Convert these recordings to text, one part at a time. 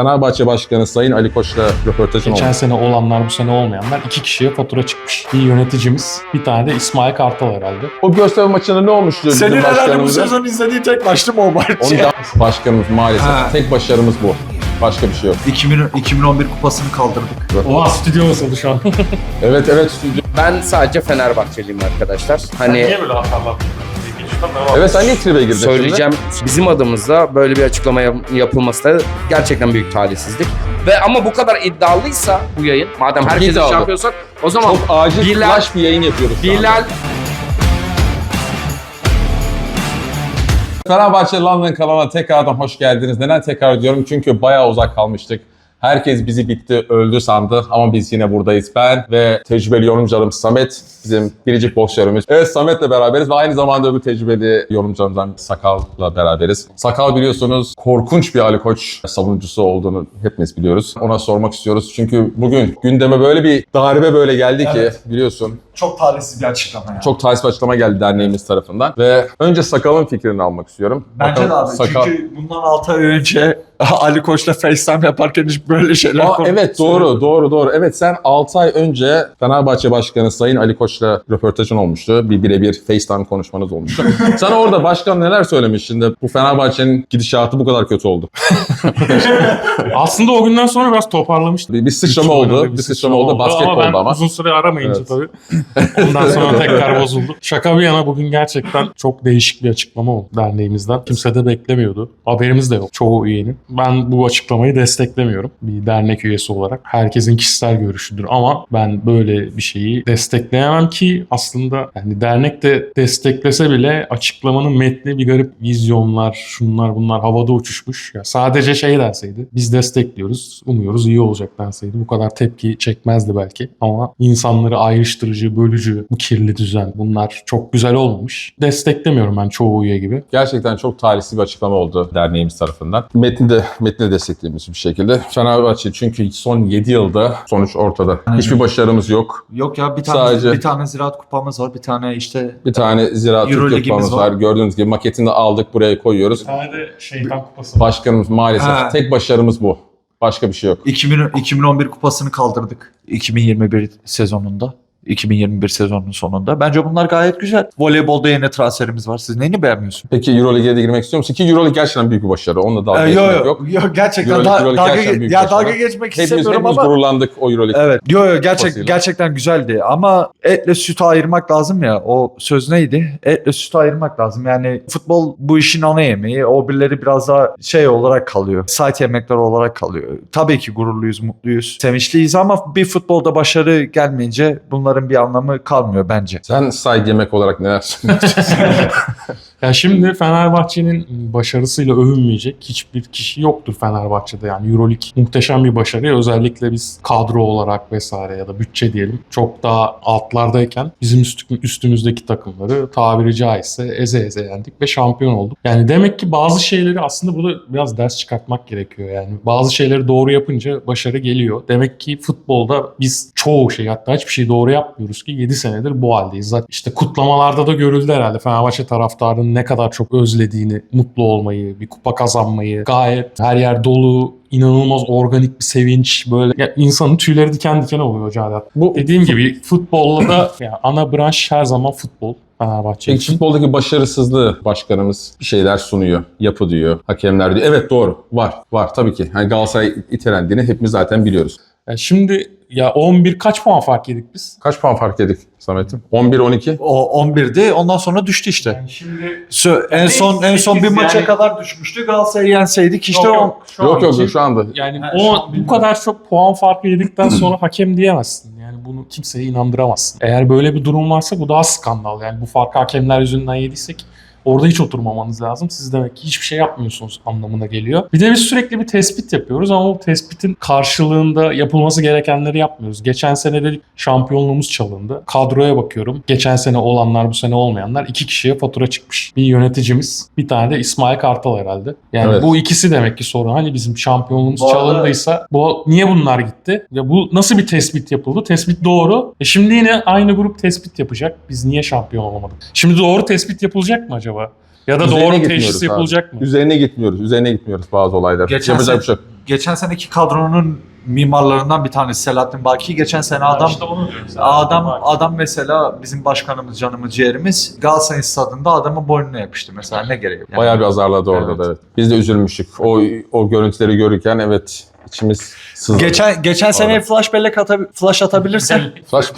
Fenerbahçe Başkanı Sayın Ali Koç'la röportajım oldu. Geçen sene olanlar bu sene olmayanlar iki kişiye fatura çıkmış. Bir yöneticimiz, bir tane de İsmail Kartal herhalde. O gösteri maçında ne olmuştu bizim Senin herhalde bu başkanımıza? sezon izlediğin tek maçtı mı o maç? Onu da başkanımız maalesef. Ha. Tek başarımız bu. Başka bir şey yok. 2000, 2011 kupasını kaldırdık. Oha stüdyo basıldı şu an. Evet evet stüdyo. Ben sadece Fenerbahçeliyim arkadaşlar. Hani böyle atarlar? Evet sen niye tribe girdin söyleyeceğim bizim adımızda böyle bir açıklama yap- yapılması da gerçekten büyük talihsizlik. Ve ama bu kadar iddialıysa bu yayın, madem herkesi iddialı. şey yapıyorsak o şimdi? zaman Çok acil Bilal- flash bir yayın yapıyoruz. Bilal Fenerbahçe London kanalına tekrardan hoş geldiniz. Neden tekrar diyorum? Çünkü bayağı uzak kalmıştık. Herkes bizi bitti, öldü sandı ama biz yine buradayız. Ben ve tecrübeli yorumcularım Samet, bizim biricik boksörümüz. Evet Samet'le beraberiz ve aynı zamanda öbür tecrübeli yorumcularımızdan Sakal'la beraberiz. Sakal biliyorsunuz korkunç bir Ali Koç savunucusu olduğunu hepimiz biliyoruz. Ona sormak istiyoruz çünkü bugün gündeme böyle bir darbe böyle geldi ki Evet. biliyorsun. Çok talihsiz bir açıklama ya. Çok talihsiz bir açıklama geldi derneğimiz tarafından ve önce Sakal'ın fikrini almak istiyorum. Bence de Bakalım abi. Sakal- Çünkü bundan 6 ay önce Ali Koç'la FaceTime yaparken hiç böyle şeyler Aa, evet doğru doğru doğru. Evet sen 6 ay önce Fenerbahçe Başkanı Sayın Ali Koç'la röportajın olmuştu. Bir birebir FaceTime konuşmanız olmuştu. Sen orada başkan neler söylemiş şimdi? Bu Fenerbahçe'nin gidişatı bu kadar kötü oldu. Aslında o günden sonra biraz toparlamıştım. Bir, bir sıçrama oldu. Bir sıçrama oldu. Basketbolda ama. ben ama. uzun süre aramayınca Evet. tabii. Ondan sonra tekrar bozuldu. Şaka bir yana bugün gerçekten çok değişik bir açıklama oldu derneğimizden. Kimse de beklemiyordu. Haberimiz de yok çoğu üyenin. Ben bu açıklamayı desteklemiyorum bir dernek üyesi olarak. Herkesin kişisel görüşüdür ama ben böyle bir şeyi destekleyemem ki aslında yani dernek de desteklese bile açıklamanın metni bir garip vizyonlar, şunlar bunlar havada uçuşmuş. Ya sadece şey derseydi biz destekliyoruz, umuyoruz iyi olacak denseydi bu kadar tepki çekmezdi belki. Ama insanları ayrıştırıcı, bölücü, bu kirli düzen bunlar çok güzel olmamış. Desteklemiyorum ben çoğu üye gibi. Gerçekten çok talihsiz bir açıklama oldu derneğimiz tarafından. Metni de, metni de desteklediğimiz bir şekilde. Fenerbahçe çünkü son 7 yılda sonuç ortada. Hiçbir başarımız yok. Yok ya bir tane Sadece- bir tane ziraat kupamız var. Bir tane işte Bir tane Ziraat Euro kupamız var. var. Gördüğünüz gibi maketini de aldık buraya koyuyoruz. Bir tane de şeytan kupası Başkanımız maalesef Ha. tek başarımız bu. Başka bir şey yok. 2000, 2011 kupasını kaldırdık. 2021 sezonunda. 2021 sezonunun sonunda. Bence bunlar gayet güzel. Voleybolda yeni transferimiz var. Siz neyini beğenmiyorsunuz? Peki Euroleague'e de girmek istiyor musun? Ki Euroleague gerçekten büyük bir başarı. Onunla dalga Ee, geçmek yok yok. yok. Gerçekten Euroleague- da- Euroleague dalga, gerçekten büyük ya başarı. dalga geçmek Hepimiz, istemiyorum hepimiz ama gururlandık o Euroleague. Evet. Yo yo gerçek gerçekten güzeldi ama etle sütü ayırmak lazım ya. O söz neydi? Etle sütü ayırmak lazım. Yani futbol bu işin ana yemeği. O birileri biraz daha şey olarak kalıyor. Site yemekler olarak kalıyor. Tabii ki gururluyuz, mutluyuz, sevinçliyiz ama bir futbolda başarı gelmeyince bunların bir anlamı kalmıyor bence. Sen side yemek olarak neler söylüyorsun? Ya şimdi Fenerbahçe'nin başarısıyla övünmeyecek hiçbir kişi yoktur Fenerbahçe'de. Yani Euroleague muhteşem bir başarı. Özellikle biz kadro olarak vesaire ya da bütçe diyelim çok daha altlardayken bizim üstü- üstümüzdeki takımları tabiri caizse eze eze yendik ve şampiyon olduk. Yani demek ki bazı şeyleri aslında burada biraz ders çıkartmak gerekiyor. Yani bazı şeyleri doğru yapınca başarı geliyor. Demek ki futbolda biz çoğu şey hatta hiçbir şey doğru yapmıyoruz ki 7 senedir bu haldeyiz. Zaten işte kutlamalarda da görüldü herhalde Fenerbahçe taraftarının ne kadar çok özlediğini, mutlu olmayı, bir kupa kazanmayı, gayet her yer dolu, inanılmaz organik bir sevinç böyle ya insanın tüyleri diken diken oluyor Cadat. Bu Dediğim gibi futbolla da ya ana branş her zaman futbol Fenerbahçe Peki için. futboldaki başarısızlığı başkanımız bir şeyler sunuyor, yapı diyor, hakemler diyor. Evet doğru, var, var tabii ki. Hani Galatasaray itelendiğini hepimiz zaten biliyoruz. Ya şimdi ya 11 kaç puan fark yedik biz? Kaç puan fark yedik Samet'im? 11-12. O 11'di. Ondan sonra düştü işte. Yani şimdi Sö- en son en son bir maça yani- kadar düşmüştü. Galatasaray'ı yenseydik işte Yok, o yok, şu Yok yok şu anda. Yani Ha, şu o an bu bilmiyorum. kadar çok puan farkı yedikten sonra hakem diyemezsin. Yani bunu kimseye inandıramazsın. Eğer böyle bir durum varsa bu daha skandal. Yani bu farkı hakemler yüzünden yediysek orada hiç oturmamanız lazım. Siz demek ki hiçbir şey yapmıyorsunuz anlamına geliyor. Bir de biz sürekli bir tespit yapıyoruz ama bu tespitin karşılığında yapılması gerekenleri yapmıyoruz. Geçen sene dedik şampiyonluğumuz çalındı. Kadroya bakıyorum. Geçen sene olanlar bu sene olmayanlar iki kişiye fatura çıkmış. Bir yöneticimiz bir tane de İsmail Kartal herhalde. Yani Evet. bu ikisi demek ki sorun. Hani bizim şampiyonluğumuz Bu arada- çalındıysa bu niye bunlar gitti? Ya bu nasıl bir tespit yapıldı? Tespit doğru. E şimdi yine aynı grup tespit yapacak. Biz niye şampiyon olamadık? Şimdi doğru tespit yapılacak mı acaba? Ya da Üzerine doğru gitmiyoruz teşhis abi. yapılacak mı? Üzerine gitmiyoruz, üzerine gitmiyoruz bazı olaylar. Geçen Yapacak sene- bir şey yok. geçen seneki kadronun mimarlarından bir tanesi Selahattin Baki. Geçen sene adam İşte onu diyorum sana. adam adam mesela bizim başkanımız canımız ciğerimiz Galatasaray stadında adamın boynuna yapıştı mesela ne gereği? Yani- Bayağı bir azarladı orada Evet. da evet. Biz de üzülmüştük. O o görüntüleri görürken evet içimiz sızladı. Geçen geçen sene flash bellek ata, flash atabilirsen Flash,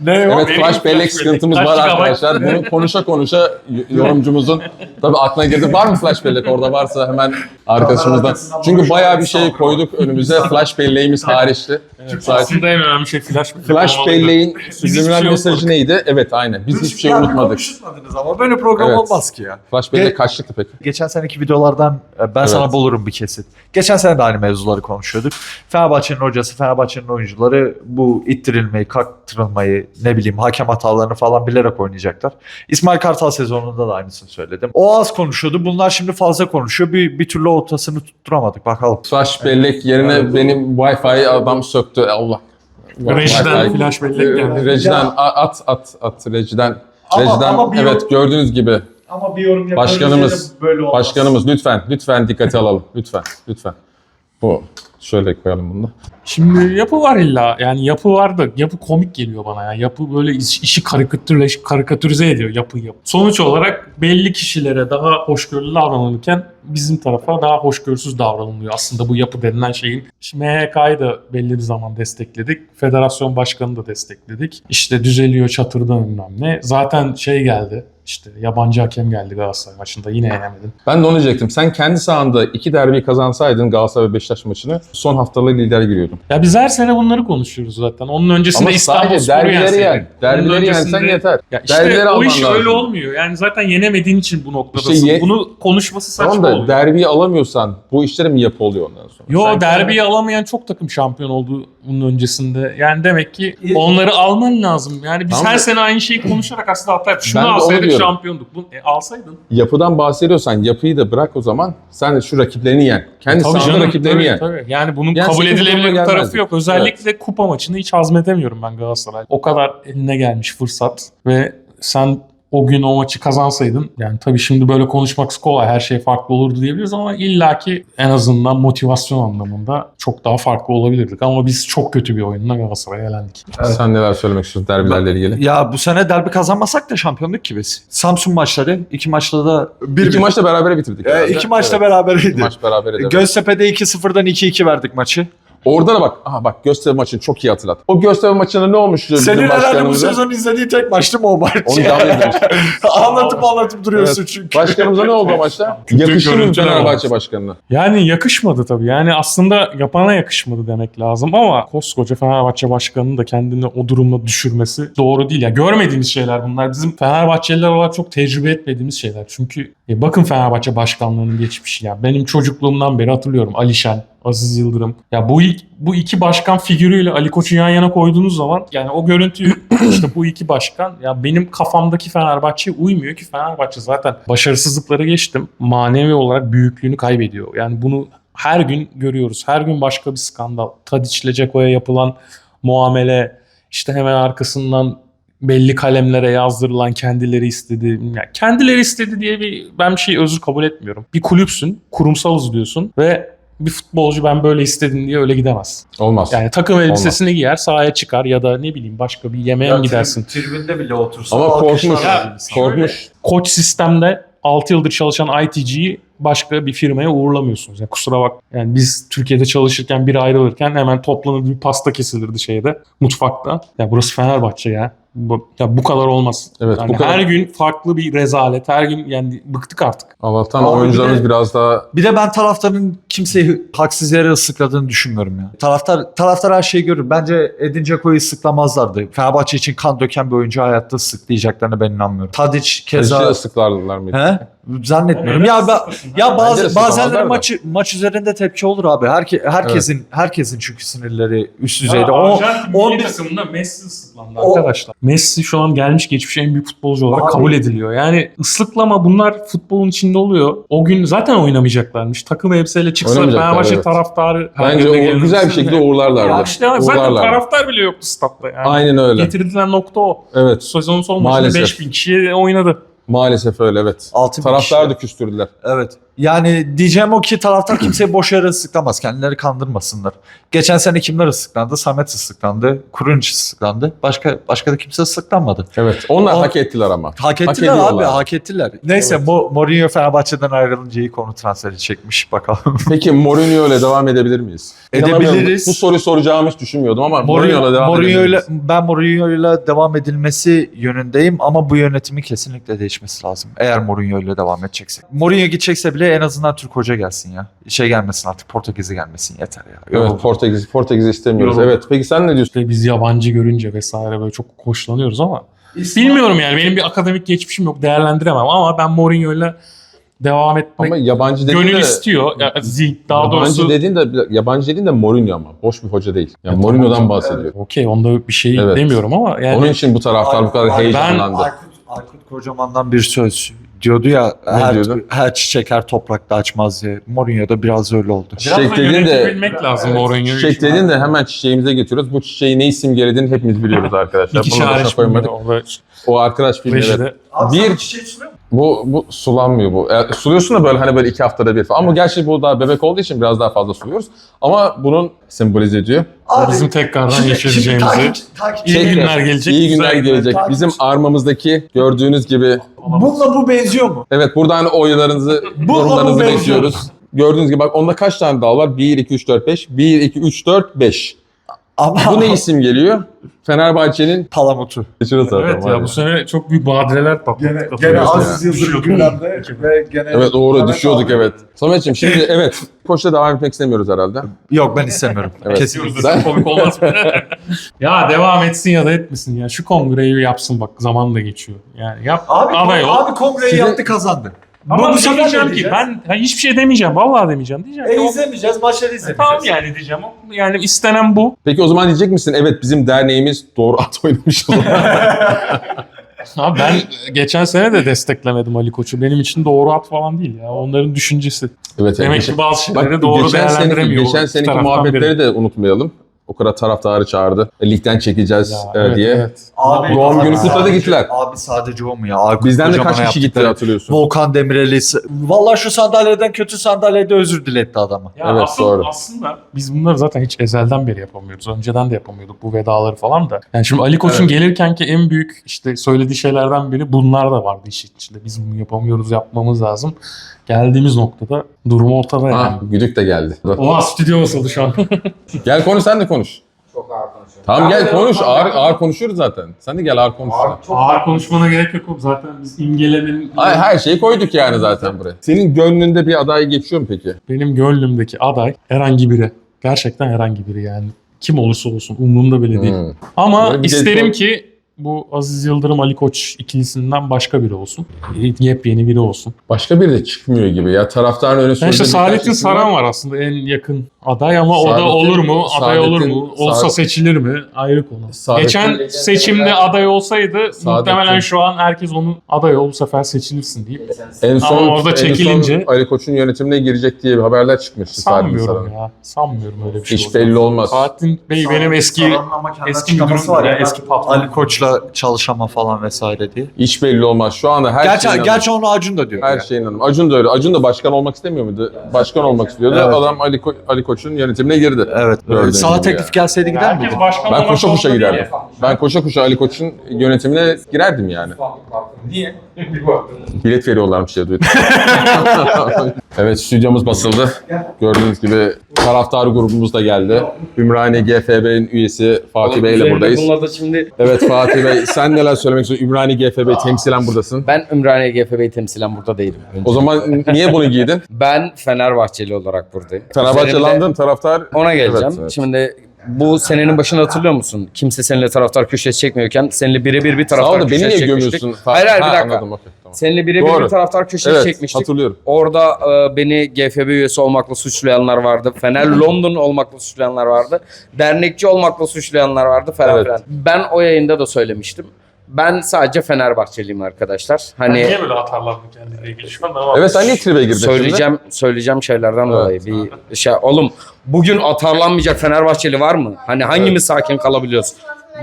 ne o? evet benim flash bellek sıkıntımız var arkadaşlar. Bunu konuşa konuşa yorumcumuzun tabii aklına girdi. Var mı flash bellek? Orada varsa hemen arkadaşımızdan. Çünkü bayağı bir şey koyduk önümüze. Flash belleğimiz hariçti. Evet, Sadece- aslında en önemli şey flash bellek Flash belleğin subliminal şey mesajı unutmadık. neydi? Evet aynen. Biz hiçbir şey unutmadık. konuşmadınız ama böyle program Evet. olmaz ki ya. Flash bellek Ge- kaçlıktı peki? Geçen seneki videolardan e, ben Evet. sana bulurum bir kesit. Geçen sene de aynı mevzuları konuşuyorduk. Fenerbahçe'nin hocası, Fenerbahçe'nin oyuncuları bu ittirilmeyi, kaktırılmayı, ne bileyim hakem hatalarını falan bilerek oynayacaklar. İsmail Kartal sezonunda da aynısını söyledim. O az konuşuyordu. Bunlar şimdi fazla konuşuyor. Bir, bir türlü ortasını tutturamadık. Bakalım. Flash bellek yerine Evet. Benim Wi-Fi adam söktü. Allah. Rejiden Wi-Fi. flash bellek geldi. Rejiden at at at rejiden. Ama- rejiden ama bir evet yorum- gördüğünüz gibi Ama bir yorum Başkanımız- böyle olmaz. başkanımız lütfen lütfen dikkate alalım lütfen lütfen. Bu şöyle koyalım bunu. Şimdi yapı var illa. Yani yapı var da yapı komik geliyor bana ya. Yapı böyle iş- işi karikatürleş, karikatürize ediyor yapı yapı. Sonuç olarak belli kişilere daha hoşgörülü davranılırken bizim tarafa daha hoşgörüsüz davranılıyor. Aslında bu yapı denilen şeyin. Şimdi MHK'yı da belli bir zaman destekledik. Federasyon başkanı da destekledik. İşte düzeliyor çatırdan bilmem ne. Zaten şey geldi. İşte yabancı hakem geldi Galatasaray maçında yine yenemedin. Ben de onu diyecektim. Sen kendi sahanda iki derbi kazansaydın Galatasaray ve Beşiktaş maçını son haftalığı lider giriyordun. Ya biz her sene bunları konuşuyoruz zaten. Onun öncesinde Ama İstanbul sadece Spor'u derbileri yenseydin. yen. Onun Derbileri yensen öncesinde- yeter. Ya işte Derbileri o alman iş lazım. öyle olmuyor. Yani zaten yenemediğin için bu noktadasın. İşte ye- Bunu konuşması saçma Tamam da oluyor. derbiyi alamıyorsan bu işlere mi yapı oluyor ondan sonra? Yo Sen- derbiyi alamayan çok takım şampiyon oldu bunun öncesinde. Yani demek ki onları alman lazım. Yani biz Tamam her da- sene aynı şeyi konuşarak aslında hata. Şunu Ben de onu alsaydık diyorum. şampiyonduk. Bunu e, alsaydın. Yapıdan bahsediyorsan yapıyı da bırak o zaman. Sen de şu rakiplerini yen. Kendi Tabii sahanda canım, rakiplerini tabii, yen. tabii. Yani bunun Yani kabul sekiz edilebilir bir tarafı yok. Özellikle kupa maçını hiç hazmedemiyorum ben Galatasaray. O kadar eline gelmiş fırsat ve sen o gün o maçı kazansaydın yani tabii şimdi böyle konuşmak kolay her şey farklı olurdu diyebiliriz ama illaki en azından motivasyon anlamında çok daha farklı olabilirdik ama biz çok kötü bir oyunla Galatasaray'a elendik. Evet. Sen neler söylemek istiyorsun derbilerle ilgili? Ya bu sene derbi kazanmasak da şampiyonluk ki biz. Samsun maçları iki maçta da bir İki maçta berabere bitirdik. Herhalde. iki maçta Evet, beraberiydi. iki maç berabere de. Göztepe'de 2-0'dan 2-2 verdik maçı. Orada da bak, aha bak Göztepe maçını çok iyi hatırlat. O Göztepe maçında ne olmuştu bizim Senin herhalde bu başkanımıza? sezon izlediği tek maçtı mı o maç? Onu devam edilmiş. anlatıp anlatıp duruyorsun çünkü. Başkanımıza ne oldu o maçta? Kötü Yakışır mı görüntüler Fenerbahçe başkanına? Yani yakışmadı tabii. Yani aslında yapana yakışmadı demek lazım ama koskoca Fenerbahçe başkanının da kendini o durumda düşürmesi doğru değil. Ya görmediğimiz şeyler bunlar. Bizim Fenerbahçeliler olarak çok tecrübe etmediğimiz şeyler. Çünkü e, bakın Fenerbahçe başkanlığının geçmişi ya. Benim çocukluğumdan beri hatırlıyorum. Alişen, Aziz Yıldırım. Ya bu ilk, bu iki başkan figürüyle Ali Koç'u yan yana koyduğunuz zaman yani o görüntüyü işte bu iki başkan ya benim kafamdaki Fenerbahçe'ye uymuyor ki Fenerbahçe zaten başarısızlıkları geçtim. Manevi olarak büyüklüğünü kaybediyor. Yani bunu her gün görüyoruz. Her gün başka bir skandal. Tadiç'le Ceko'ya yapılan muamele işte hemen arkasından belli kalemlere yazdırılan kendileri istedi. Yani kendileri istedi diye bir ben bir şey özür kabul etmiyorum. Bir kulüpsün, kurumsalız diyorsun ve bir futbolcu ben böyle istedim diye öyle gidemez. Olmaz. Yani takım elbisesini giyer, sahaya çıkar ya da ne bileyim başka bir yemeğe mi gidersin. Tribünde bile otursa. Ama korkmuş. Ya. Korkmuş. Koç sistemde 6 yıldır çalışan ITG'yi başka bir firmaya uğurlamıyorsunuz. Yani kusura bak. Yani biz Türkiye'de çalışırken biri ayrılırken hemen toplanır bir pasta kesilirdi şeyde mutfakta. Ya burası Fenerbahçe ya. Bu, ya bu kadar olmaz. Evet, Yani bu kadar. Her gün farklı bir rezalet. Her gün yani bıktık artık. Allah'tan bir oyuncularımız de- biraz daha Bir de ben taraftarın kimseyi haksız yere ıslıkladığını düşünmüyorum ya. Taraftar taraftar her şeyi görür. Bence Edin Dzeko'yu ıslıklamazlardı. Fenerbahçe için kan döken bir oyuncu hayatta ıslıklayacaklarına ben inanmıyorum. Tadic keza keza ıslıklarlar mıydı? He? Zannetmiyorum. Ya ben, ya bazı bazenleri da. maçı maç üzerinde tepki olur abi. Herke, herkesin herkesin çünkü sinirleri üst düzeyde. Ya o Arjantin o milli bir- takımında Messi ıslıklandı arkadaşlar. Messi şu an gelmiş geçmiş en büyük futbolcu olarak Abi- kabul ediliyor. Yani ıslıklama bunlar futbolun içinde oluyor. O gün zaten oynamayacaklarmış. Takım elbiseyle çıksa Oynamayacaklar, Fenerbahçe evet. taraftarı Bence o güzel bir şekilde uğurlarlardı. Ya işte zaten Uğurlarlardı. taraftar bile yoktu statta yani. Aynen öyle. Getirilen nokta o. Evet. Sezonun son maçında Maalesef. 5000 kişi oynadı. Maalesef öyle evet. Altı bin Taraftar kişi. da küstürdüler. Evet. Yani diyeceğim o ki taraftar kimseyi boş yere ıslıklamaz. Kendileri kandırmasınlar. Geçen sene kimler ıslıklandı? Samet ıslıklandı. Kurunç ıslıklandı. Başka başka da kimse ıslıklanmadı. Evet. Onlar O- hak ettiler ama. Hak ettiler ediyorlar. abi, hak ettiler. Neyse Evet. Mo- Mourinho Fenerbahçe'den ayrılınca iyi konu transferi çekmiş bakalım. Peki Mourinho ile devam edebilir miyiz? Edebiliriz. Bu soruyu soracağımı hiç düşünmüyordum ama Mourinho ile devam Mourinho ile ben Mourinho ile devam edilmesi yönündeyim ama bu yönetimin kesinlikle değişmesi lazım. Eğer Mourinho ile devam edeceksek. Mourinho gidecekse bile en azından Türk hoca gelsin ya. Şey gelmesin artık Portekizli gelmesin yeter ya. Evet Yoruldum. Portekiz, Portekiz istemiyoruz. Yoruldum. Evet peki sen ne diyorsun? Biz yabancı görünce vesaire böyle çok hoşlanıyoruz ama bilmiyorum yani benim bir akademik geçmişim yok değerlendiremem ama ben Mourinho'yla devam etmek Ama yabancı dediğin gönül de, istiyor. Ya, zi- daha yabancı doğrusu dediğin de yabancı dediğin de Mourinho ama boş bir hoca değil. Yani Ya Mourinho'dan tamam. bahsediyor. okey onda bir şey Evet. demiyorum ama yani Onun için bu taraftar bu kadar heyecanlandı. Aykut, Aykut Kocaman'dan bir söz diyordu ya her, diyordu? her çiçek her toprakta açmaz diye. Mourinho da biraz öyle oldu. biraz Çiçek da dediğin de- lazım Mourinho'yu. Çiçek dediğin de hemen çiçeğimize getiriyoruz. Bu çiçeği ne isim geldiğini hepimiz biliyoruz arkadaşlar. İki Bunu koymadık. bilmiyor. O arkadaş filmi evet. Rejide. Bu, bu sulanmıyor bu. E, suluyorsun da böyle hani böyle iki haftada bir falan. Ama gerçi bu daha bebek olduğu için biraz daha fazla suluyoruz. Ama bunun sembolize ediyor. Bizim tekrardan yeşereceğimizi. İyi Tekrar, günler gelecek. İyi günler güzel gelecek. Takip- Bizim armamızdaki gördüğünüz gibi. Bununla bu benziyor mu? Evet buradan oylarınızı, Bu- yorumlarınızı bekliyoruz. Gördüğünüz gibi bak onda kaç tane dal var? 1, 2, 3, 4, 5. 1, 2, 3, 4, 5. Ama Bu ne isim geliyor? Fenerbahçe'nin Palamutu. Şurası Evet zaten ya var bu sene çok büyük badireler patladı. Gene, gene Aziz ya. Yıldırım gündemde ve gene... Evet doğru düşüyorduk abi. evet. Samet'ciğim şimdi evet koçla devam etmek istemiyoruz herhalde. Yok ben istemiyorum. Evet. Kesinlikle. Diyoruz da komik olmaz mı? ya devam etsin ya da etmesin ya. Şu kongreyi yapsın bak zaman da geçiyor. Yani yap Abi, aday ol. abi kongreyi Sizin- yaptı kazandı. Ama bu sefer diyeceğim ki ben ben hiçbir şey demeyeceğim. Vallahi demeyeceğim. Diyeceğim. E ki o- izlemeyeceğiz, maçları izlemeyeceğiz. Tamam yani diyeceğim. O- Yani istenen bu. Peki o zaman diyecek misin evet bizim derneğimiz doğru at oynamış o zaman. Abi ben geçen sene de desteklemedim Ali Koç'u. Benim için doğru at falan değil ya. Onların düşüncesi. evet, Demek evet. ki bazı şeyleri Bak, doğru geçen seneki, değerlendiremiyor. geçen seneki muhabbetleri biri. de unutmayalım. O kadar taraftarı çağırdı. E, Ligden çekeceğiz Ya, e, evet, diye. evet. Abi, Doğum günü abi, kutladı gittiler. Abi sadece o mu ya? Aykut Bizden de kaç kişi gitti hatırlıyorsun. Volkan Demirel'i... Valla şu sandalyeden kötü sandalyede özür diletti adama. Ya Evet, asıl, doğru. aslında biz bunları zaten hiç ezelden beri yapamıyoruz. Önceden de yapamıyorduk bu vedaları falan da. Yani şimdi Ali Koç'un Evet. gelirken ki en büyük işte söylediği şeylerden biri bunlar da vardı işin içinde. Biz bunu yapamıyoruz, yapmamız lazım. Geldiğimiz noktada durum ortada yani. Ha, güdük de geldi. Oha stüdyo basıldı şu an. Gel konuş sen de konuş. Çok ağır konuşuyor. Tamam gel konuş. Ağır, ağır konuşuyoruz zaten. Sen de gel ağır konuş. Ağır konuşmana gerek yok oğlum. Zaten biz imgelemin... Ay, her şeyi koyduk yani zaten buraya. Senin gönlünde bir aday geçiyor mu peki? Benim gönlümdeki aday herhangi biri. Gerçekten herhangi biri yani. Kim olursa olsun umurumda bile değil. Hmm. Ama Böyle bir isterim dedikodu- ki bu Aziz Yıldırım Ali Koç ikilisinden başka biri olsun. Yepyeni biri olsun. Başka biri de çıkmıyor gibi ya. Taraftarın öne Yani sürdüğü işte birkaç Saadettin isim Saran var aslında en yakın aday ama o da Saadettin- olur mu? Aday olur Saadettin- mu? Olsa Saadet- seçilir mi? Ayrı konu. Saadettin- Geçen seçimde aday olsaydı muhtemelen şu an herkes onun aday ol bu sefer seçilirsin deyip En son, Ama orada en son çekilince- Ali Koç'un yönetimine girecek diye bir haberler çıkmıştı. Sanmıyorum ya. Sanmıyorum öyle bir şey. Hiç olacağını. belli olmaz. Saadettin Bey benim eski eski müdürüm var ya, ya. eski patron. Ali Koç'la çalışama falan vesaire diye. Hiç belli olmaz. Şu anda her Gerçi, şeyin gerçi onu Acun da diyor. Her yani. şeyin hanım. Acun da öyle. Acun da başkan olmak istemiyor muydu? Başkan olmak istiyordu. Evet. Adam Ali, Ko- Ali Koç'un yönetimine girdi. Evet. Sana teklif ya. gelseydi gider başkan Ben koşa koşa giderdim. ya. Ben koşa koşa Ali Koç'un yönetimine girerdim yani. Niye? Bilet veriyorlarmış diye duydum. evet stüdyomuz basıldı. Gördüğünüz gibi taraftar grubumuz da geldi. Ümraniye GFB'nin üyesi Fatih Bey ile buradayız. Bunlar da şimdi Evet Fatih Bey sen neler söylemek istiyorsun? Ümraniye GFB temsilen buradasın. ben Ümraniye GFB'yi temsilen burada değilim. O zaman niye bunu giydin? Ben Fenerbahçeli olarak buradayım. Fenerbahçe Üzerimde- London taraftar. Ona geleceğim. Evet, evet. Şimdi bu senenin başını hatırlıyor musun? Kimse seninle taraftar köşesi çekmiyorken seninle birebir bir Sağ taraftar ol da beni köşesi niye çekmiştik. gömüyorsun? Hayır hayır bir Ha, dakika. Anladım okey tamam. Seninle birebir Doğru. bir taraftar köşesi Evet çekmiştik. hatırlıyorum. Orada e, beni GFB üyesi olmakla suçlayanlar vardı. Fener London olmakla suçlayanlar vardı. Dernekçi olmakla suçlayanlar vardı falan Evet. filan. Ben o yayında da söylemiştim. Ben sadece Fenerbahçeliyim arkadaşlar. Ben Hani niye böyle atarlandım kendiyle ilgili şu an? Ama Evet sen niye tribe girdin şimdi? söyleyeceğim söyleyeceğim şeylerden Evet. dolayı bir şey oğlum bugün atarlanmayacak Fenerbahçeli var mı? Hani hangimiz sakin kalabiliyoruz?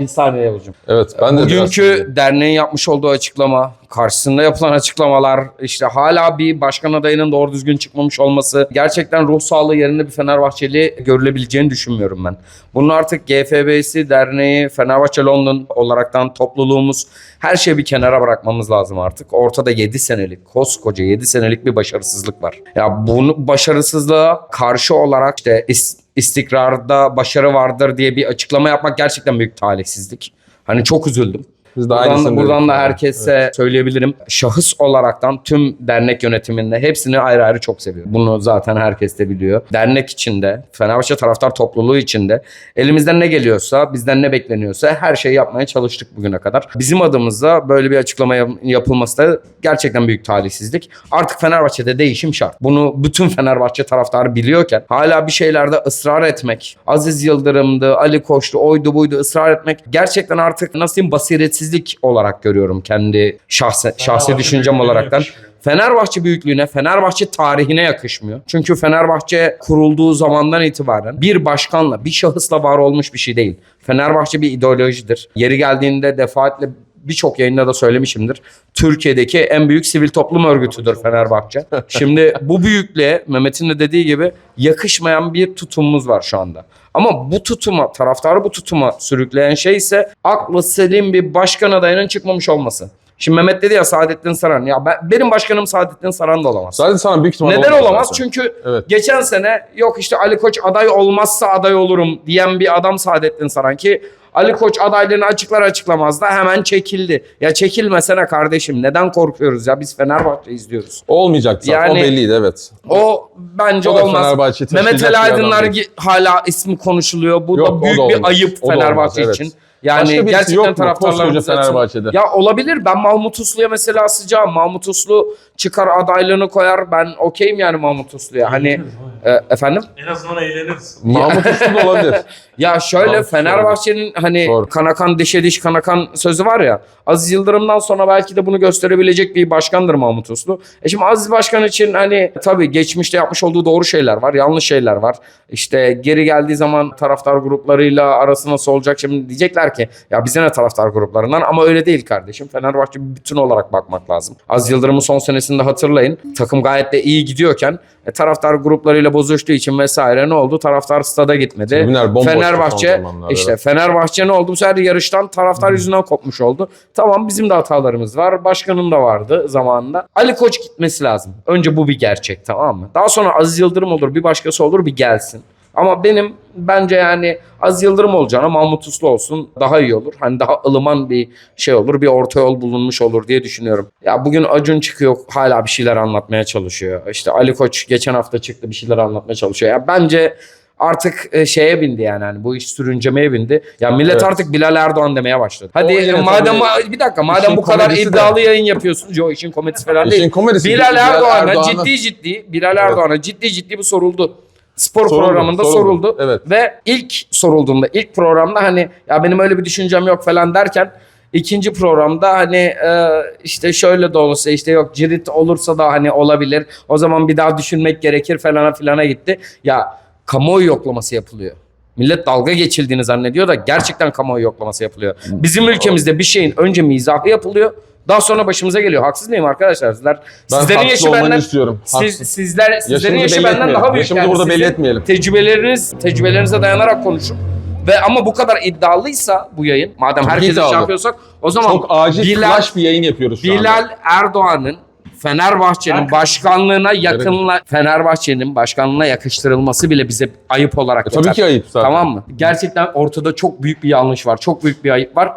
Bir saniye Yavuzcuğum. Evet ben de biraz- Bugünkü derneğin yapmış olduğu açıklama, karşısında yapılan açıklamalar, işte hala bir başkan adayının doğru düzgün çıkmamış olması gerçekten ruh sağlığı yerinde bir Fenerbahçeli görülebileceğini düşünmüyorum ben. Bunun artık GFB'si, derneği, Fenerbahçe London olaraktan topluluğumuz her şeyi bir kenara bırakmamız lazım artık. Ortada 7 senelik, koskoca 7 senelik bir başarısızlık var. Ya bunu başarısızlığa karşı olarak işte is- istikrarda başarı vardır diye bir açıklama yapmak gerçekten büyük talihsizlik. Hani çok üzüldüm. Biz de Buradan, aynısını buradan da herkese söyleyebilirim. Şahıs olaraktan tüm dernek yönetiminde hepsini ayrı ayrı çok seviyorum. Bunu zaten herkes de biliyor. Dernek içinde, Fenerbahçe taraftar topluluğu içinde elimizden ne geliyorsa, bizden ne bekleniyorsa her şeyi yapmaya çalıştık bugüne kadar. Bizim adımıza böyle bir açıklama yap- yapılması da gerçekten büyük talihsizlik. Artık Fenerbahçe'de değişim şart. Bunu bütün Fenerbahçe taraftarı biliyorken hala bir şeylerde ısrar etmek, Aziz Yıldırım'dı, Ali Koç'tu, oydu buydu ısrar etmek gerçekten artık nasıl diyeyim basiretsizlik olarak görüyorum kendi şahsi, şahsi düşüncem olaraktan. Fenerbahçe büyüklüğüne, Fenerbahçe tarihine yakışmıyor. Çünkü Fenerbahçe kurulduğu zamandan itibaren bir başkanla, bir şahısla var olmuş bir şey değil. Fenerbahçe bir ideolojidir. Yeri geldiğinde defaatle birçok yayında da söylemişimdir. Türkiye'deki en büyük sivil toplum örgütüdür Fenerbahçe. Şimdi bu büyüklüğe Mehmet'in de dediği gibi yakışmayan bir tutumumuz var şu anda. Ama bu tutuma, taraftarı bu tutuma sürükleyen şey ise aklı selim bir başkan adayının çıkmamış olması. Şimdi Mehmet dedi ya Saadettin Saran. Ya ben, benim başkanım Saadettin Saran da olamaz. Zaten sana büyük ihtimalle Neden olamaz? zaten. Çünkü Evet. geçen sene yok işte Ali Koç aday olmazsa aday olurum diyen bir adam Saadettin Saran ki Ali Koç adaylığını açıklar açıklamaz da hemen çekildi. Ya çekilmesene kardeşim neden korkuyoruz ya biz Fenerbahçe izliyoruz. Olmayacak zaten. Yani- o belliydi evet. O bence O da olmaz. Mehmet Ali Aydınlar hala ismi konuşuluyor. Bu Yok, da da büyük olmaz. bir ayıp O da Fenerbahçe olmaz, için. evet. Yani Başka birisi gerçekten yok mu? Koskoca Fenerbahçe'de. Ya olabilir. Ben Mahmut Uslu'ya mesela sıcağım. Mahmut Uslu çıkar adaylığını koyar. Ben okeyim yani Mahmut Uslu'ya. Hani e, efendim? En azından eğleniriz. Mahmut Uslu da olabilir. Ya şöyle Mahmut Uslu Fenerbahçe'nin hani Doğru. kanakan dişe diş kanakan sözü var ya. Aziz Yıldırım'dan sonra belki de bunu gösterebilecek bir başkandır Mahmut Uslu. E şimdi Aziz Başkan için hani tabii geçmişte yapmış olduğu doğru şeyler var, yanlış şeyler var. İşte geri geldiği zaman taraftar gruplarıyla arası nasıl olacak şimdi diyecekler ki ya bize ne taraftar gruplarından ama öyle değil kardeşim. Fenerbahçe bir bütün olarak bakmak lazım. Aziz Yıldırım'ın son senesinde hatırlayın. Takım gayet de iyi gidiyorken e, taraftar gruplarıyla bozuştuğu için vesaire ne oldu? Taraftar stada gitmedi. Tribünler Fenerbahçe işte evet. Fenerbahçe ne oldu? Bu sefer yarıştan taraftar yüzünden kopmuş oldu. Tamam bizim de hatalarımız var. Başkanın da vardı zamanında. Ali Koç gitmesi lazım. Önce bu bir gerçek tamam mı? Daha sonra Aziz Yıldırım olur, bir başkası olur, bir gelsin. Ama benim bence yani Aziz Yıldırım olacağına Mahmut Uslu olsun daha iyi olur. Hani daha ılıman bir şey olur, bir orta yol bulunmuş olur diye düşünüyorum. Ya bugün Acun çıkıyor hala bir şeyler anlatmaya çalışıyor. İşte Ali Koç geçen hafta çıktı bir şeyler anlatmaya çalışıyor. Ya bence artık e, şeye bindi yani hani bu iş sürüncemeye bindi. Ya millet Evet. artık Bilal Erdoğan demeye başladı. Hadi O madem tabii bir dakika madem bu kadar komedisi de- iddialı yayın yapıyorsunuz. Yo işin komedisi falan değil. İşin komedisi. Bilal Erdoğan'a Erdoğan'a- ciddi ciddi Bilal Erdoğan'a ciddi ciddi bu soruldu. Spor Soruldu, programında soruldu. soruldu. Evet. Ve ilk sorulduğunda ilk programda hani ya benim öyle bir düşüncem yok falan derken ikinci programda hani e, işte şöyle de olursa işte yok cirit olursa da hani olabilir. O zaman bir daha düşünmek gerekir falana filana gitti. Ya kamuoyu yoklaması yapılıyor. Millet dalga geçildiğini zannediyor da gerçekten kamuoyu yoklaması yapılıyor. Bizim ülkemizde bir şeyin önce mizahı yapılıyor. Daha sonra başımıza geliyor. Haksız mıyım arkadaşlar? Sizler, Ben sizlerin yaşı benden istiyorum. siz, Haksız. sizler sizlerin yaşı benden daha büyük. Yaşımızı burada belli etmeyelim. Tecrübeleriniz, tecrübelerinize dayanarak konuşun. Ve ama bu kadar iddialıysa bu yayın, madem herkese şey yapıyorsak o zaman Çok acil Bilal, bir yayın yapıyoruz şu. Bilal Erdoğan'ın Fenerbahçe'nin başkanlığına yakınla Fenerbahçe'nin başkanlığına yakıştırılması bile bize ayıp olarak E, tabii yeter. ki ayıp zaten. Tamam mı? Gerçekten ortada çok büyük bir yanlış var. Çok büyük bir ayıp var.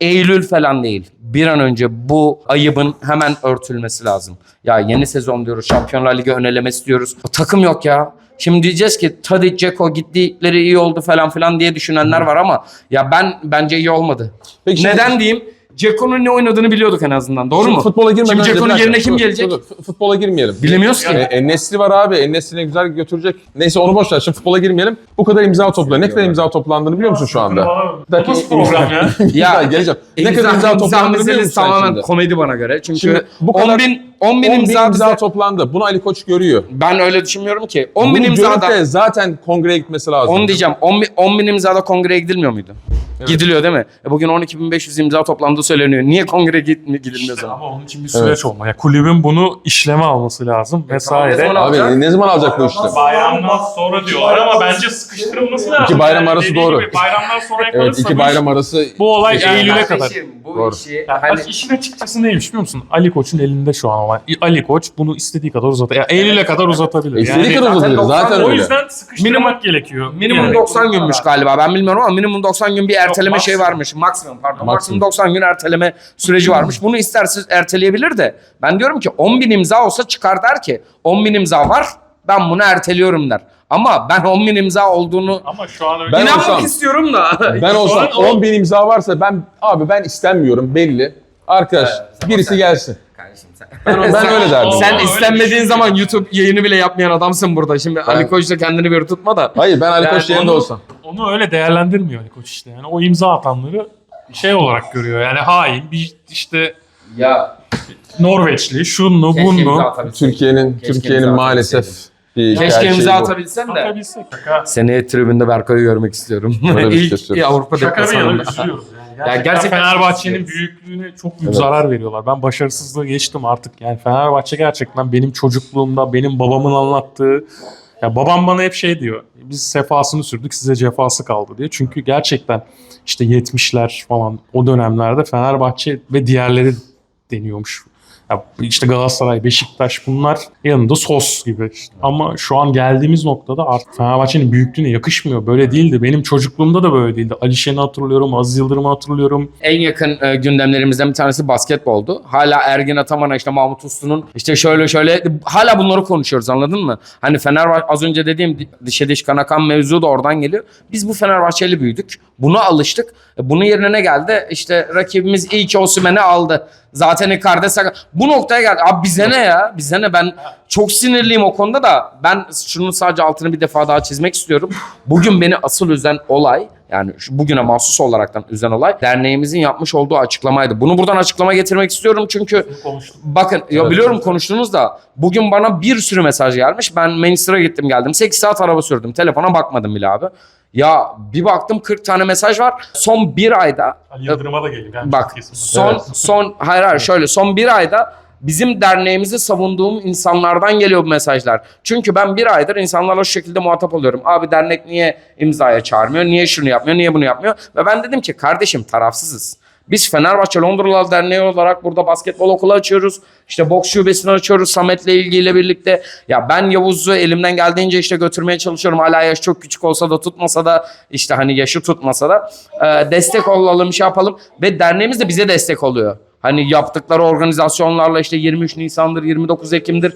Eylül falan değil. Bir an önce bu ayıbın hemen örtülmesi lazım. Ya yeni sezon diyoruz. Şampiyonlar Ligi önelemesi diyoruz. O takım yok ya. Şimdi diyeceğiz ki Tadic, Ceko gittikleri iyi oldu falan filan diye düşünenler var ama ya ben bence iyi olmadı. Peki şimdi- Neden diyeyim? Ceko'nun ne oynadığını biliyorduk en azından. Doğru Şimdi mu? Futbola girmeden Şimdi önce bir Ceko'nun dakika, yerine kim dur, gelecek? dur, dur. Futbola girmeyelim. Bilemiyoruz ki. E, Enesli var abi. Enesli'ne güzel götürecek. Neyse onu boş ver. Şimdi futbola girmeyelim. Bu kadar imza toplanıyor. Ne kadar imza toplandığını biliyor musun şu anda? Nasıl program ya? Ya geleceğim. Ne kadar imza imza toplandığını biliyor meselesi musun sen tamamen şimdi? komedi bana göre. Çünkü Şimdi bu 10 kadar- bin, 10 bin 10 bin imza, imza, toplandı. Bunu Ali Koç görüyor. Ben öyle düşünmüyorum ki. 10 Bunu bin imzada de zaten kongreye gitmesi lazım. onu diyeceğim. 10 bin, 10 bin imzada kongreye gidilmiyor muydu? Gidiliyor değil mi? E bugün 12.500 imza toplandığı söyleniyor. Niye kongreye git, gidilmiyor İşte zaman? ama onun için bir süreç olmalı. Yani kulübün bunu işleme alması lazım vesaire. ne zaman Abi ne zaman alacak bu işte? Bayramdan sonra diyorlar ama bence sıkıştırılması lazım. İki bayram Yani arası dediği doğru. gibi bayramdan sonra Evet iki bayram arası. Bu olay Eylül'e kadar. Bu Doğru. işi hani işin açıkçası neymiş biliyor musun? Ali Koç'un elinde şu an ama Ali Koç bunu istediği kadar uzatabilir. Yani Eylül'e kadar uzatabilir. İstediği kadar uzatabilir. zaten Zaten o öyle. yüzden sıkıştırmak gerekiyor. minimum Yani. 90 günmüş galiba. Ben bilmiyorum ama minimum 90 gün bir erteleme maksimum. şey varmış. Maksimum pardon. Maksimum. Maksimum 90 gün erteleme süreci varmış. Bunu istersiz erteleyebilir de. Ben diyorum ki 10 bin imza olsa çıkar der ki 10 bin imza var ben bunu erteliyorum der. Ama ben 10 bin imza olduğunu Ama şu an öyle. Ben inanmak olsam- istiyorum da. Ben olsam an o- 10 bin imza varsa ben abi ben istenmiyorum belli. Arkadaş birisi gelsin. Kardeşim sen. Ben, ben öyle derdim. Sen Öyle istenmediğin düşünüyorum. zaman YouTube yayını bile yapmayan adamsın burada. Şimdi Ali Koç'la kendini bir tutma da. Hayır ben Ali Yani Koç yerinde olsam. Onu öyle değerlendirmiyor Ali Koç işte. Yani o imza atanları şey olarak görüyor. Yani hain bir işte Ya Norveçli, şunlu, şey bunlu. Türkiye'nin Türkiye'nin maalesef bir Keşke imza atabilsem de. Atabilsek. Seneye tribünde Berkay'ı görmek istiyorum. Bir şey İlk istiyoruz. Avrupa şaka bir yana deplasmanında. Yani. Ya Gerçekten, gerçekten Fenerbahçe'nin büyüklüğüne çok büyük Evet. zarar veriyorlar. Ben başarısızlığı geçtim artık. Yani Fenerbahçe gerçekten benim çocukluğumda benim babamın anlattığı ya babam bana hep şey diyor. Biz sefasını sürdük size cefası kaldı diye. Çünkü gerçekten işte 70'ler falan o dönemlerde Fenerbahçe ve diğerleri deniyormuş. Ya işte Galatasaray, Beşiktaş bunlar yanında sos gibi. Ama şu an geldiğimiz noktada artık Fenerbahçe'nin büyüklüğüne yakışmıyor. Böyle değildi. Benim çocukluğumda da böyle değildi. Alişen'i hatırlıyorum, Aziz Yıldırım'ı hatırlıyorum. En yakın e, gündemlerimizden bir tanesi basketboldu. Hala Ergin Ataman'a işte Mahmut Uslu'nun işte şöyle şöyle hala bunları konuşuyoruz anladın mı? Hani Fenerbahçe az önce dediğim di- dişe diş kana kan mevzu da oradan geliyor. Biz bu Fenerbahçeli büyüdük. Buna alıştık. E, Bunun yerine ne geldi? İşte rakibimiz iyi ki Osimhen'i aldı. Zaten Icardi sakat. Bu noktaya geldi. Abi bize ne ya? Bize ne? Ben çok sinirliyim o konuda da ben şunun sadece altını bir defa daha çizmek istiyorum. Bugün beni asıl üzen olay yani şu bugüne mahsus olaraktan üzen olay derneğimizin yapmış olduğu açıklamaydı. Bunu buradan açıklama getirmek istiyorum çünkü bakın ya Evet. biliyorum konuştunuz da bugün bana bir sürü mesaj gelmiş. Ben Manchester'a gittim geldim. 8 saat araba sürdüm. Telefona bakmadım bile abi. Ya bir baktım 40 tane mesaj var. Son bir ayda Ali Yıldırım'a da geliyor. Yani Bak son Evet. son hayır hayır şöyle son bir ayda bizim derneğimizi savunduğum insanlardan geliyor bu mesajlar. Çünkü ben bir aydır insanlarla şu şekilde muhatap oluyorum. Abi dernek niye imzaya çağırmıyor? Niye şunu yapmıyor? Niye bunu yapmıyor? Ve ben dedim ki kardeşim tarafsızız. Biz Fenerbahçe Londralı Derneği olarak burada basketbol okulu açıyoruz. İşte boks şubesini açıyoruz Samet'le ilgiyle birlikte. Ya ben Yavuz'u elimden geldiğince işte götürmeye çalışıyorum. Hala yaş çok küçük olsa da tutmasa da işte hani yaşı tutmasa da e, destek olalım şey yapalım. Ve derneğimiz de bize destek oluyor. Hani yaptıkları organizasyonlarla işte 23 Nisan'dır 29 Ekim'dir.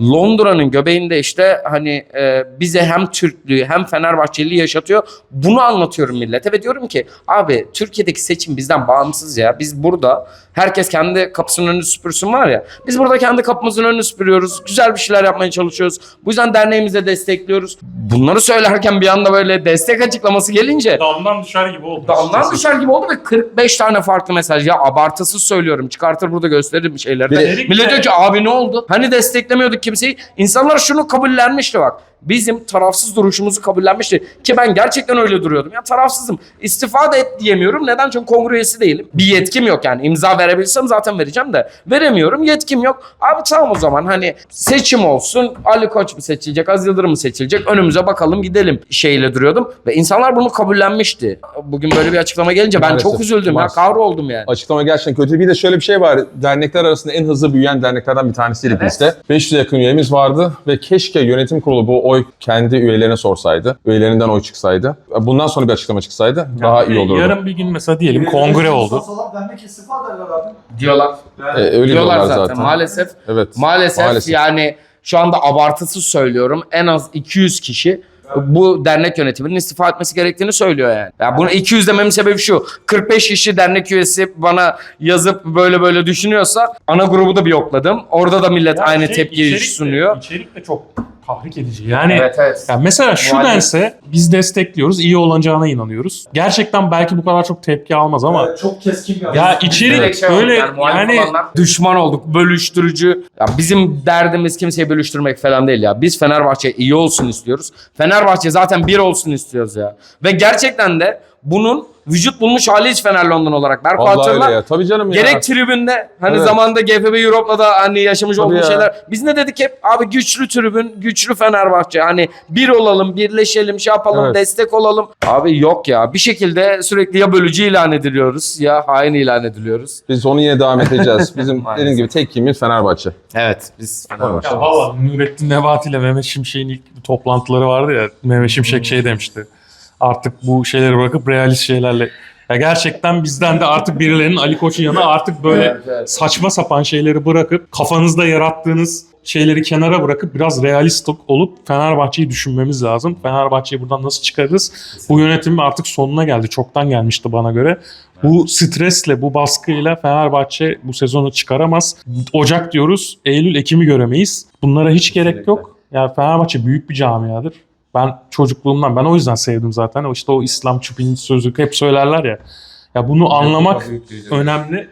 Londra'nın göbeğinde işte hani e, bize hem Türklüğü hem Fenerbahçeliği yaşatıyor. Bunu anlatıyorum millete ve diyorum ki abi Türkiye'deki seçim bizden bağımsız ya. Biz burada herkes kendi kapısının önünü süpürsün var ya. Biz burada kendi kapımızın önünü süpürüyoruz. Güzel bir şeyler yapmaya çalışıyoruz. Bu yüzden derneğimizi de destekliyoruz. Bunları söylerken bir anda böyle destek açıklaması gelince Dalından düşer gibi oldu. Açıkçası. düşer gibi oldu ve 45 tane farklı mesaj. Ya abartısız söylüyorum. Çıkartır burada gösteririm şeyleri. Bir Millet diyor ki abi ne oldu? Hani desteklemiyorduk kimseyi. İnsanlar şunu kabullenmişti bak. Bizim tarafsız duruşumuzu kabullenmişti. Ki ben gerçekten öyle duruyordum. Ya tarafsızım. İstifa da et diyemiyorum. Neden? Çünkü kongre üyesi değilim. Bir yetkim yok yani. İmza verebilsem zaten vereceğim de. Veremiyorum. Yetkim yok. Abi tamam o zaman hani seçim olsun. Ali Koç mu seçilecek? Aziz Yıldırım mı seçilecek? Önümüze bakalım gidelim şeyle duruyordum. Ve insanlar bunu kabullenmişti. Bugün böyle bir açıklama gelince ben Maalesef. çok üzüldüm ya. Maalesef. Kahroldum yani. Açıklama gerçekten kötü. Bir de şöyle bir şey var. Dernekler arasında en hızlı büyüyen derneklerden bir tanesiydi Evet. bizde. 500'e yakın üyemiz vardı ve keşke yönetim kurulu bu oy kendi üyelerine sorsaydı. Üyelerinden oy çıksaydı. Bundan sonra bir açıklama çıksaydı daha iyi olurdu. Yarın bir gün mesela diyelim kongre oldu. Dernek istifa derler abi. Diyorlar. Ee, öyle Diyorlar diyorlar zaten. Maalesef. Evet. Maalesef, Maalesef. yani şu anda abartısız söylüyorum. En az 200 kişi bu dernek yönetiminin istifa etmesi gerektiğini söylüyor yani. Ya bunu 200 dememin sebebi şu. 45 kişi dernek üyesi bana yazıp böyle böyle düşünüyorsa ana grubu da bir yokladım. Orada da millet Ya aynı şey, tepkiyi içerik de- sunuyor. İçerik de çok tahrik edici. Yani Evet evet. ya mesela şu Muhalif. dense biz destekliyoruz, iyi olacağına inanıyoruz. Gerçekten belki bu kadar çok tepki almaz ama çok keskin bir ya içerik şey böyle yani olanlar düşman olduk, bölüştürücü. Ya bizim derdimiz kimseyi bölüştürmek falan değil ya. Biz Fenerbahçe iyi olsun istiyoruz. Fenerbahçe zaten bir olsun istiyoruz ya. Ve gerçekten de bunun vücut bulmuş hali hiç Fener London olarak. Berko Vallahi hatırla. öyle ya. Tabii canım ya. Gerek tribünde hani Evet. zamanında GFB Europe'la da hani yaşamış Tabii olduğu ya. şeyler. Biz ne dedik hep? Abi güçlü tribün, güçlü Fenerbahçe. Hani bir olalım, birleşelim, şey yapalım, Evet. destek olalım. Abi yok ya. Bir şekilde sürekli ya bölücü ilan ediliyoruz ya hain ilan ediliyoruz. Biz onu yine devam edeceğiz. Bizim dediğim gibi tek kimimiz Fenerbahçe. Evet biz Fenerbahçe. Ya valla Nurettin Nebati ile Mehmet Şimşek'in ilk toplantıları vardı ya. Mehmet Şimşek şey demişti. Artık bu şeyleri bırakıp realist şeylerle ya gerçekten bizden de artık birilerinin Ali Koç'un yanına artık böyle Evet, evet. saçma sapan şeyleri bırakıp kafanızda yarattığınız şeyleri kenara bırakıp biraz realist olup Fenerbahçe'yi düşünmemiz lazım. Fenerbahçe'yi buradan nasıl çıkarırız? Bu yönetim artık sonuna geldi. Çoktan gelmişti bana göre. Bu stresle, bu baskıyla Fenerbahçe bu sezonu çıkaramaz. Ocak diyoruz, Eylül, Ekim'i göremeyiz. Bunlara hiç gerek yok. Ya Fenerbahçe büyük bir camiadır. Ben çocukluğumdan, ben o yüzden sevdim zaten. O işte o İslam çupinin sözü hep söylerler ya. Ya bunu anlamak önemli.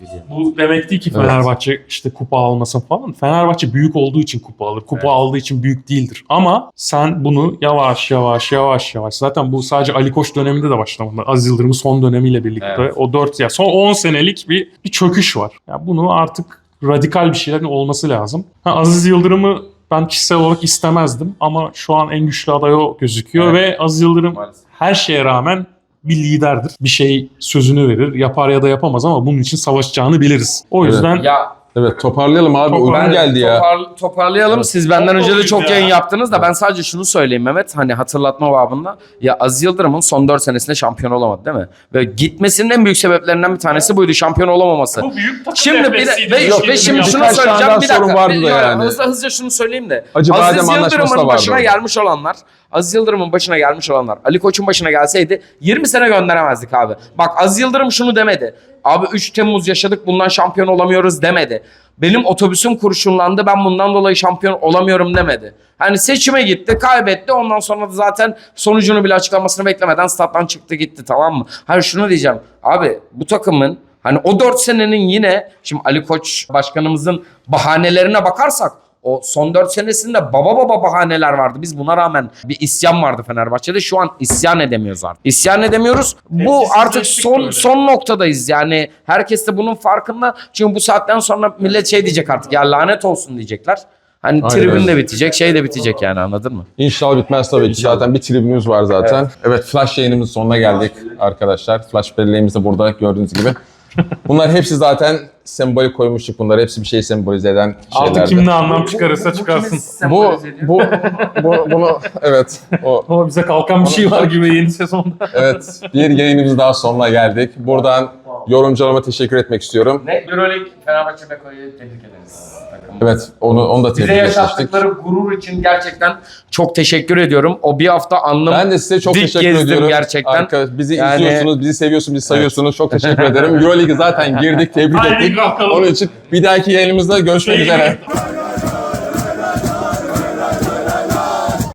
Video. Bu demek değil ki Evet. Fenerbahçe işte kupa almasın falan. Fenerbahçe büyük olduğu için kupa alır. Kupa aldığı için büyük değildir. Ama sen bunu yavaş yavaş yavaş yavaş zaten bu sadece Ali Koç döneminde de başlamadı. Aziz Yıldırım'ın son dönemiyle birlikte Evet. o 4 ya son 10 senelik bir bir çöküş var. Ya bunu artık radikal bir şeylerin olması lazım. Ha, Aziz Yıldırım'ı ben kişisel olarak istemezdim ama şu an en güçlü aday o gözüküyor ve Aziz Yıldırım Maalesef. her şeye rağmen bir liderdir. Bir şey sözünü verir. Yapar ya da yapamaz ama bunun için savaşacağını biliriz. O Evet. yüzden Ya Evet toparlayalım abi. Toparlayalım. Uygun geldi ya. topar- toparlayalım. Siz benden Çok önce de çok ya. yayın yaptınız da ben sadece şunu söyleyeyim Mehmet. Hani hatırlatma babında. Ya Aziz Yıldırım'ın son 4 senesinde şampiyon olamadı değil mi? Ve gitmesinin en büyük sebeplerinden bir tanesi buydu. Şampiyon olamaması. bu büyük takım Şimdi bir de, ve, Yok, ve şimdi şunu söyleyeceğim bir dakika. sorun vardı Bir- da yani. Hızlı hızlıca şunu söyleyeyim de. Acı Aziz Yıldırım'ın başına gelmiş olanlar, Aziz Yıldırım'ın başına gelmiş olanlar, Ali Koç'un başına gelseydi 20 sene gönderemezdik abi. Bak Aziz Yıldırım şunu demedi. Abi 3 Temmuz yaşadık bundan şampiyon olamıyoruz demedi. Benim otobüsüm kurşunlandı ben bundan dolayı şampiyon olamıyorum demedi. Hani seçime gitti kaybetti ondan sonra da zaten sonucunu bile açıklamasını beklemeden stat'tan çıktı gitti tamam mı? Hayır şunu diyeceğim abi bu takımın hani o 4 senenin yine şimdi Ali Koç başkanımızın bahanelerine bakarsak o son 4 senesinde baba baba bahaneler vardı. Biz buna rağmen bir isyan vardı Fenerbahçe'de. Şu an isyan edemiyoruz artık. İsyan edemiyoruz. Bu artık son böyle. son noktadayız. Yani herkes de bunun farkında. Çünkü bu saatten sonra millet şey diyecek artık ya lanet olsun diyecekler. Hani Aynen tribün de bitecek, şey de bitecek yani anladın mı? İnşallah bitmez tabii ki. Zaten bir tribünümüz var zaten. Evet, Flash yayınımızın sonuna geldik arkadaşlar. Flash belleğimiz de burada gördüğünüz gibi. Bunlar hepsi zaten sembol koymuştuk bunlar. Hepsi bir şey sembolize eden Artık şeylerdi. kim ne anlam çıkarırsa çıkarsın. bu, bu, bu, bunu, evet, o, Ama bize kalkan bir şey var gibi yeni sezonda. evet, bir yayınımız daha sonuna geldik. Buradan yorumcularıma teşekkür etmek istiyorum. Ne? Euroleague Fenerbahçe Beko'yu tebrik ederiz. Evet, onu, onu da Bize tebrik etmiştik. yaşattıkları gurur için gerçekten çok teşekkür ediyorum. O bir hafta anlam Ben de size çok dik teşekkür gezdim ediyorum. gerçekten. Arka, bizi Yani- izliyorsunuz, bizi seviyorsunuz, bizi sayıyorsunuz. Çok teşekkür ederim. Euroleague'e zaten girdik, tebrik ettik. Onun için bir dahaki yayınımızda görüşmek üzere.